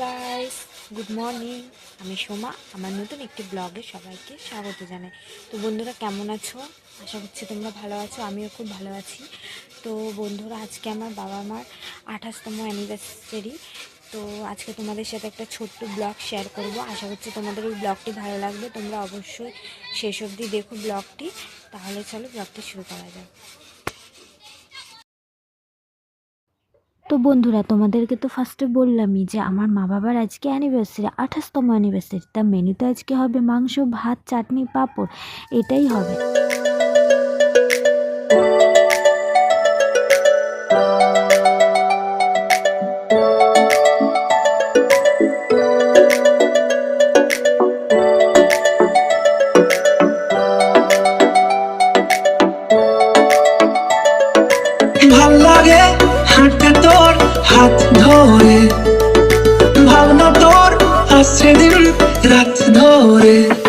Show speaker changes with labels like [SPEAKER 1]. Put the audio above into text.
[SPEAKER 1] Guys good morning আমি সোমা, আমার নতুন একটি ব্লগে সবাইকে স্বাগত জানাই। তো বন্ধুরা, কেমন আছো? আশা করছি তোমরা ভালো আছো, আমিও খুব ভালো আছি। তো বন্ধুরা, আজকে আমার বাবা মার আঠাশতম অ্যানিভার্সারি তো আজকে তোমাদের সাথে একটা ছোট্ট ব্লগ শেয়ার করব। আশা করছি তোমাদের এই ব্লগটি ভালো লাগবে। তোমরা অবশ্যই শেষ অবধি দেখো ব্লগটি তাহলে চলো ব্লগটি শুরু করা যাক। তো বন্ধুরা, তোমাদেরকে তো ফার্স্টে বললামই যে আমার মা বাবার আজকে অ্যানিভার্সারি আঠাশতম অ্যানিভার্সারি তা মেনুতে আজকে হবে মাংস, ভাত, চাটনি, পাঁপড়, এটাই হবে।
[SPEAKER 2] sevdim yıraktın o rey